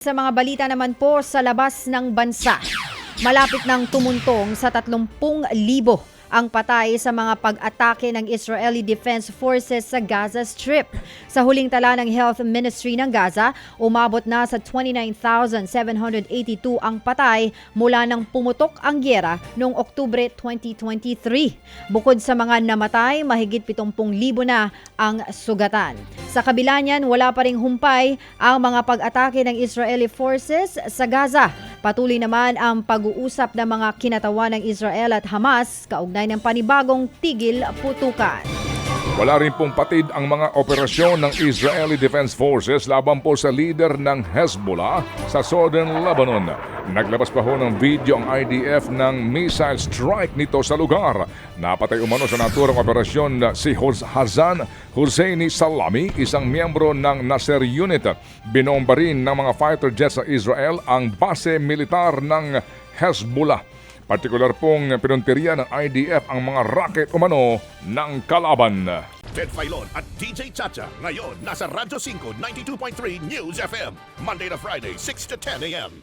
Sa mga balita naman po sa labas ng bansa, malapit ng tumuntong sa 30,000 ang patay sa mga pag-atake ng Israeli Defense Forces sa Gaza Strip. Sa huling tala ng Health Ministry ng Gaza, umabot na sa 29,782 ang patay mula nang pumutok ang gyera noong Oktubre 2023. Bukod sa mga namatay, mahigit 70,000 na ang sugatan. Sa kabila niyan, wala pa ring humpay ang mga pag-atake ng Israeli forces sa Gaza. Patuloy naman ang pag-uusap ng mga kinatawan ng Israel at Hamas kaugnay ng panibagong tigil putukan. Wala rin pong patid ang mga operasyon ng Israeli Defense Forces laban po sa leader ng Hezbollah sa Southern Lebanon. Naglabas pa ho ng video ang IDF ng missile strike nito sa lugar. Napatay umano sa naturang operasyon si Hazan Husseini Salami, isang miyembro ng Nasser Unit. Binomba rin ng mga fighter jets sa Israel ang base militar ng Hezbollah. Partikular pong pinunteriya ng IDF ang mga rocket umano ng kalaban. Ted Filon at DJ Chacha. Ngayon, nasa Radyo 5, 92.3 News FM. Monday to Friday, 6 to 10 a.m.